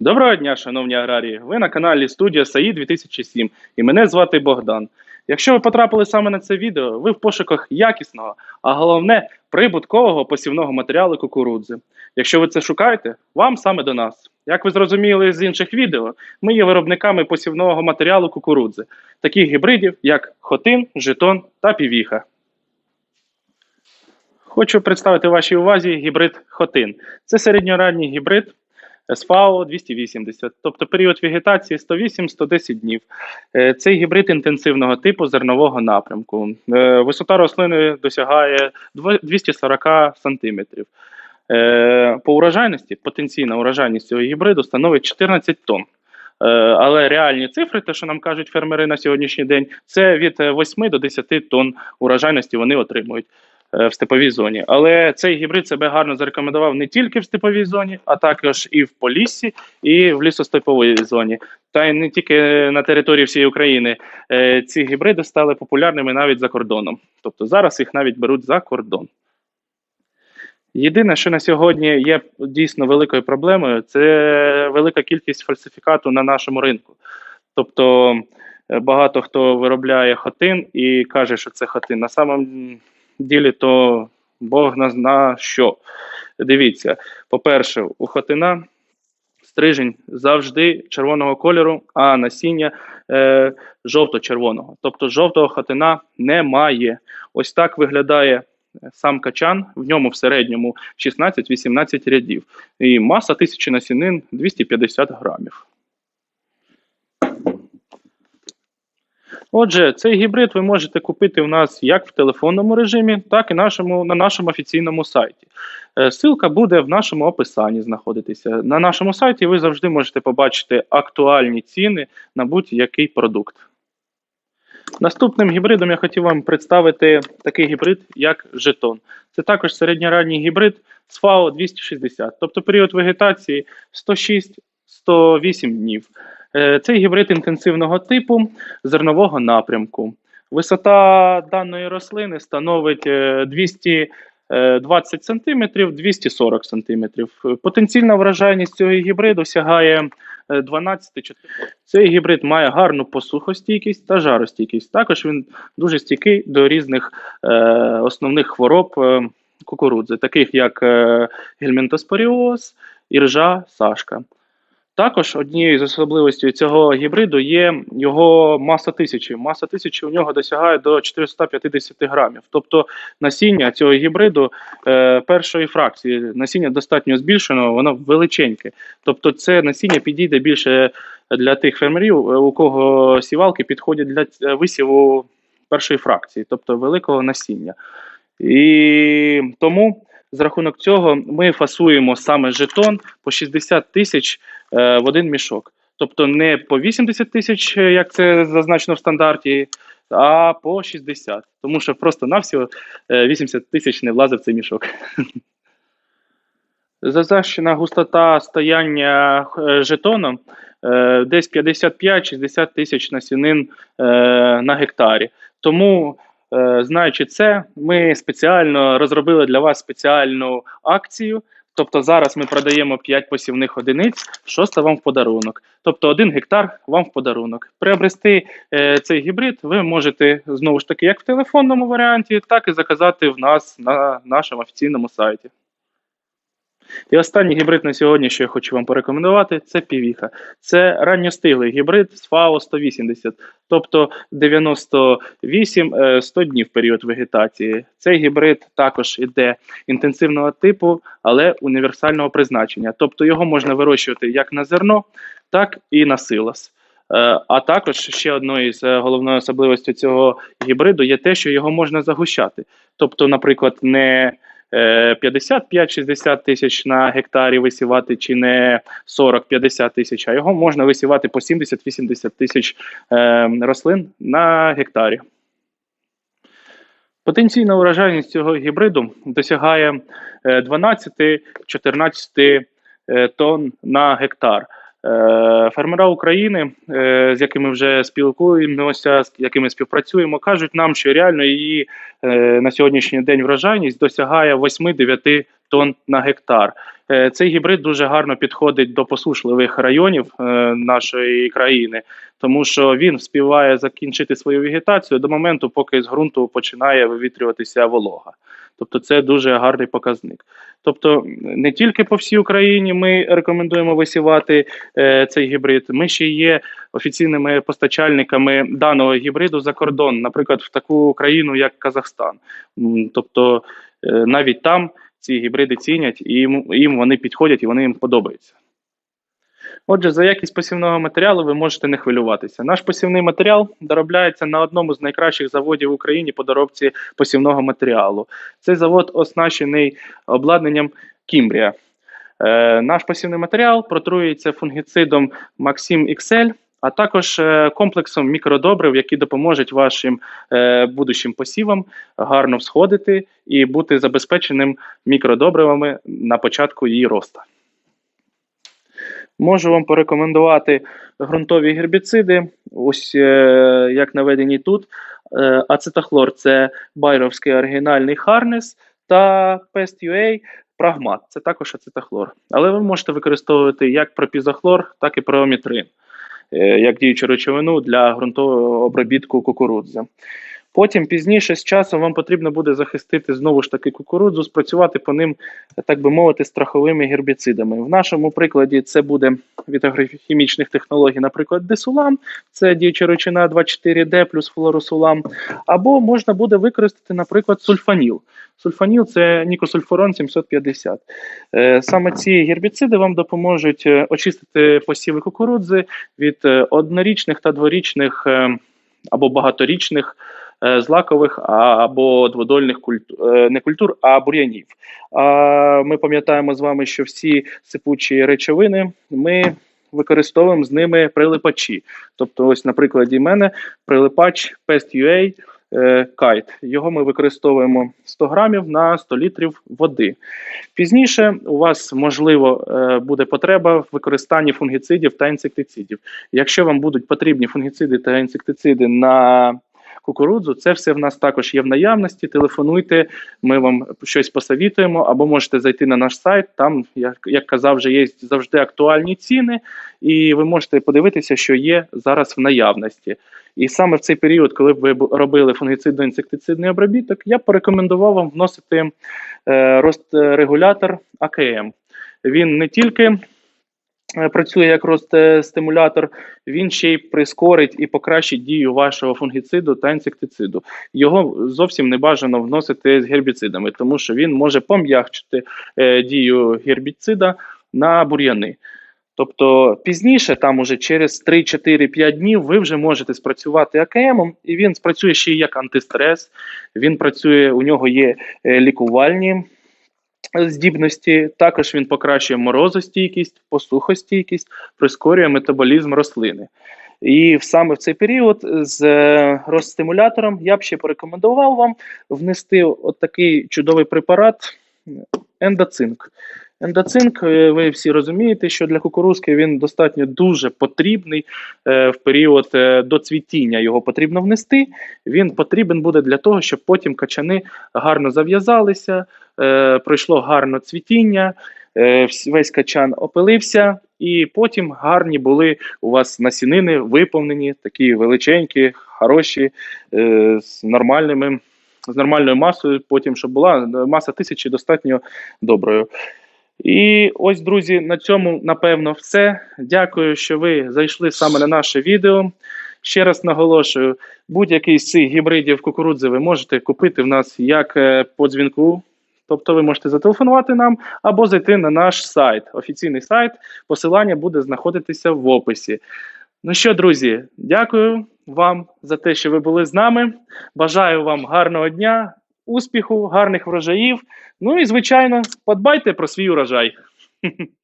Доброго дня, шановні аграрії! Ви на каналі Студія САІ 2007 і мене звати Богдан. Якщо ви потрапили саме на це відео, ви в пошуках якісного, а головне прибуткового посівного матеріалу кукурудзи. Якщо ви це шукаєте, вам саме до нас. Як ви зрозуміли з інших відео, ми є виробниками посівного матеріалу кукурудзи, таких гібридів, як Хотин, Жетон та Півіха. Хочу представити вашій увазі гібрид Хотин. Це середньоранній гібрид СФАО 280, тобто період вегетації 108-110 днів. Е, Цей гібрид інтенсивного типу зернового напрямку. Е, Висота рослини досягає 240 см. По урожайності, потенційна урожайність цього гібриду становить 14 тонн. Е, Але реальні цифри, те, що нам кажуть фермери на сьогоднішній день, це від е, 8 до 10 тонн урожайності вони отримують е, в степовій зоні. Але цей гібрид себе гарно зарекомендував не тільки в степовій зоні, а також і в Поліссі, і в лісостеповій зоні. Та й не тільки на території всієї України. Е, Ці гібриди стали популярними навіть за кордоном. Тобто зараз їх навіть беруть за кордон. Єдине, що на сьогодні є дійсно великою проблемою, це велика кількість фальсифікату на нашому ринку. Тобто е, багато хто виробляє хотин і каже, що це хотин. На самом ділі, то Бог на зна що. Дивіться, по-перше, у хотина стрижень завжди червоного кольору, а насіння е, жовто-червоного. Тобто жовтого хотина немає. Ось так виглядає сам качан, в ньому в середньому 16-18 рядів. І маса тисячі насінин 250 грамів. Отже, цей гібрид ви можете купити у нас як в телефонному режимі, так і нашому, на нашому офіційному сайті. Е, Ссылка буде в нашому описанні знаходитися. На нашому сайті ви завжди можете побачити актуальні ціни на будь-який продукт. Наступним гібридом я хотів вам представити такий гібрид, як жетон. Це також середньоранній гібрид з ФАО 260, тобто період вегетації 106-108 днів. Е, Цей гібрид інтенсивного типу зернового напрямку. Висота даної рослини становить е, 220 см, 240 см. Потенційна вражайність цього гібриду сягає е, 12 Цей гібрид має гарну посухостійкість та жаростійкість. Також він дуже стійкий до різних е, основних хвороб кукурудзи, таких як е, гельмінтоспоріоз, іржа, сашка. Також однією з особливостей цього гібриду є його маса тисячі. Маса тисячі у нього досягає до 450 грамів. Тобто насіння цього гібриду е, першої фракції, насіння достатньо збільшеного, воно величеньке. Тобто це насіння підійде більше для тих фермерів, е, у кого сівалки підходять для е, висіву першої фракції, тобто великого насіння. І тому з рахунок цього ми фасуємо саме жетон по 60 тисяч в один мішок. Тобто не по 80 тисяч, е, як це зазначено в стандарті, а по 60. Тому що просто навсього 80 тисяч не влазить в цей мішок. Зазначена густота стояння е, жетоном е, десь 55-60 тисяч насінин е, на гектарі. Тому, е, знаючи це, ми спеціально розробили для вас спеціальну акцію. Тобто зараз ми продаємо 5 посівних одиниць, шоста вам в подарунок. Тобто 1 гектар вам в подарунок. Приобрести е, цей гібрид ви можете знову ж таки як в телефонному варіанті, так і заказати в нас на нашому офіційному сайті. І останній гібрид на сьогодні, що я хочу вам порекомендувати, це півіха. Це ранньостиглий гібрид з ФАО 180, тобто 98-100 днів період вегетації. Цей гібрид також іде інтенсивного типу, але універсального призначення. Тобто його можна вирощувати як на зерно, так і на силос. Е, А також ще одною з е, головною особливостей цього гібриду є те, що його можна загущати. Тобто, наприклад, не е, 55-60 тисяч на гектарі висівати, чи не 40-50 тисяч, а його можна висівати по 70-80 тисяч е, рослин на гектарі. Потенційна урожайність цього гібриду досягає е, 12-14 е, тонн на гектар. Е, Фермера України, е, з якими вже спілкуємося, з якими співпрацюємо, кажуть нам, що реально її е, на сьогоднішній день врожайність досягає 8-9 тонн на гектар. Цей гібрид дуже гарно підходить до посушливих районів нашої країни, тому що він вспіває закінчити свою вегетацію до моменту, поки з ґрунту починає вивітрюватися волога. Тобто це дуже гарний показник. Тобто не тільки по всій Україні ми рекомендуємо висівати е, цей гібрид. Ми ще є офіційними постачальниками даного гібриду за кордон, наприклад, в таку країну, як Казахстан. Тобто е, навіть там ці гібриди цінять і їм, їм вони підходять і вони їм подобаються. Отже, за якість посівного матеріалу ви можете не хвилюватися. Наш посівний матеріал доробляється на одному з найкращих заводів в Україні по доробці посівного матеріалу. Цей завод оснащений обладнанням Кімбрія. Е, наш посівний матеріал протруюється фунгіцидом Maxim XL, а також е, комплексом мікродобрив, які допоможуть вашим е, будущим посівам гарно всходити і бути забезпеченим мікродобривами на початку її росту. Можу вам порекомендувати ґрунтові гербіциди. Ось е, як наведені тут. Е, ацетахлор це байровський оригінальний Харнес та Pest.ua Прагмат. Це також ацетахлор. Але ви можете використовувати як пропізохлор, так і проомітрин, е, як діючу речовину для ґрунтового обробітку кукурудзи. Потім пізніше з часом вам потрібно буде захистити знову ж таки кукурудзу, спрацювати по ним, так би мовити, страховими гербіцидами. В нашому прикладі це буде від агрохімічних технологій, наприклад, десулам, це діюча речовина 24D плюс флоросулам, або можна буде використати, наприклад, сульфаніл. Сульфаніл це нікосульфурон 750. Е, Саме ці гербіциди вам допоможуть е, очистити посіви кукурудзи від е, однорічних та дворічних або багаторічних злакових а- або дводольних культур, не культур, а бур'янів. А Ми пам'ятаємо з вами, що всі сипучі речовини ми використовуємо з ними прилипачі. Тобто, ось на прикладі мене прилипач Pest.ua е, Kite. Його ми використовуємо 100 грамів на 100 літрів води. Пізніше у вас можливо е, буде потреба в використанні фунгіцидів та інсектицидів. Якщо вам будуть потрібні фунгіциди та інсектициди на кукурудзу, це все в нас також є в наявності. Телефонуйте, ми вам щось посовітуємо, або можете зайти на наш сайт. Там, як, як казав, вже є завжди актуальні ціни, і ви можете подивитися, що є зараз в наявності. І саме в цей період, коли ви робили фунгіцидно-інсектицидний обробіток, я порекомендував вам вносити е, рострегулятор АКМ. Він не тільки е, працює як ростстимулятор, він ще й прискорить і покращить дію вашого фунгіциду та інсектициду. Його зовсім не бажано вносити з гербіцидами, тому що він може пом'якчити е, дію гербіцида на бур'яни. Тобто пізніше, там уже через 3-4-5 днів, ви вже можете спрацювати АКМом, і він спрацює ще як антистрес. Він працює, у нього є е, лікувальні здібності. Також він покращує морозостійкість, посухостійкість, прискорює метаболізм рослини. І саме в цей період з е, розстимулятором я б ще порекомендував вам внести от такий чудовий препарат ендоцинк. Ендоцинк, е, ви всі розумієте, що для кукурузки він достатньо дуже потрібний е, в період е, до цвітіння. Його потрібно внести. Він потрібен буде для того, щоб потім качани гарно зав'язалися, пройшло гарно цвітіння, весь качан опилився, і потім гарні були у вас насінини виповнені, такі величенькі, хороші, з нормальними. З нормальною масою, потім, щоб була маса тисячі достатньо доброю. І ось, друзі, на цьому напевно все. Дякую, що ви зайшли саме на наше відео. Ще раз наголошую: будь-який з цих гібридів кукурудзи ви можете купити в нас як е, по дзвінку. Тобто ви можете зателефонувати нам або зайти на наш сайт, офіційний сайт. Посилання буде знаходитися в описі. Ну що, друзі, дякую вам за те, що ви були з нами. Бажаю вам гарного дня, успіху, гарних врожаїв. Ну і звичайно, подбайте про свій урожай.